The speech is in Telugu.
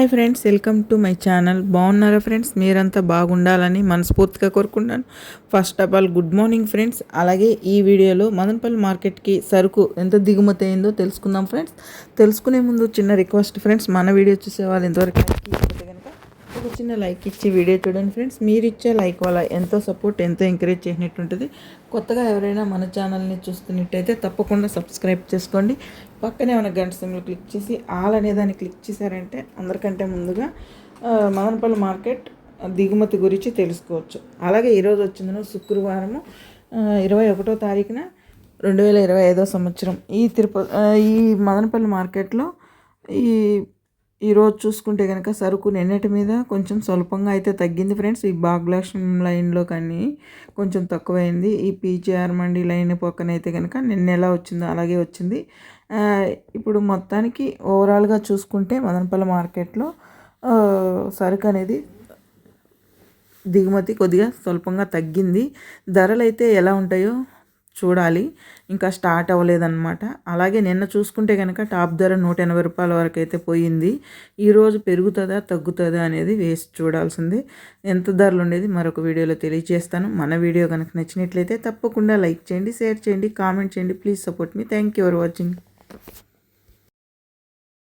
Hi friends welcome to my channel. బాగున్నారా ఫ్రెండ్స్? మీరంతా బాగుండాలని మనస్ఫూర్తిగా కోరుకుంటాను first of all good morning friends అలాగే ఈ వీడియోలో మదనపల్లి మార్కెట్కి సరుకు ఎంత దిగుమతి అయిందో తెలుసుకుందాం ఫ్రెండ్స్. తెలుసుకునే ముందు చిన్న రిక్వెస్ట్ ఫ్రెండ్స్ మన వీడియో చూసే వాళ్ళు ఎంతవరకు ఒక చిన్న లైక్ ఇచ్చి వీడియో చూడండి ఫ్రెండ్స్. మీరు ఇచ్చే లైక్ వల్ల ఎంతో సపోర్ట్ ఎంతో ఎంకరేజ్ చేసినట్టు ఉంటుంది కొత్తగా ఎవరైనా మన ఛానల్ని చూస్తున్నట్టయితే తప్పకుండా సబ్స్క్రైబ్ చేసుకోండి. పక్కనే ఉన్న గంట సింబల్ క్లిక్ చేసి ఆల్ అనే దాన్ని క్లిక్ చేశారంటే అందరికంటే ముందుగా మదనపల్లి మార్కెట్ దిగుమతి గురించి తెలుసుకోవచ్చు. అలాగే ఈరోజు వచ్చిందను శుక్రవారము ఇరవై ఒకటో తారీఖున రెండు వేల ఇరవై ఐదో సంవత్సరం. ఈ తిరుపతి ఈ మదనపల్లి మార్కెట్లో ఈ ఈరోజు చూసుకుంటే కనుక సరుకు నిన్నటి మీద కొంచెం స్వల్పంగా అయితే తగ్గింది ఫ్రెండ్స్. ఈ భాగ్యలక్ష్మి లైన్లో కానీ కొంచెం తక్కువైంది. ఈ పీజీఆర్ మండి లైన్ పక్కన అయితే కనుక నిన్న ఎలా వచ్చిందో అలాగే వచ్చింది. ఇప్పుడు మొత్తానికి ఓవరాల్గా చూసుకుంటే మదనపల్లి మార్కెట్లో సరుకు అనేది దిగుమతి కొద్దిగా స్వల్పంగా తగ్గింది. ధరలు అయితే ఎలా ఉంటాయో చూడాలి. ఇంకా స్టార్ట్ అవ్వలేదన్నమాట. అలాగే నిన్న చూసుకుంటే కనుక టాప్ ధర నూట ఎనభై రూపాయల వరకు అయితే పోయింది ఈరోజు పెరుగుతుందా తగ్గుతుందా అనేది వేసి చూడాల్సింది. ఎంత ధరలు ఉండేది మరొక వీడియోలో తెలియజేస్తాను. మన వీడియో కనుక నచ్చినట్లయితే తప్పకుండా లైక్ చేయండి షేర్ చేయండి కామెంట్ చేయండి. Please support me. Thank you for watching.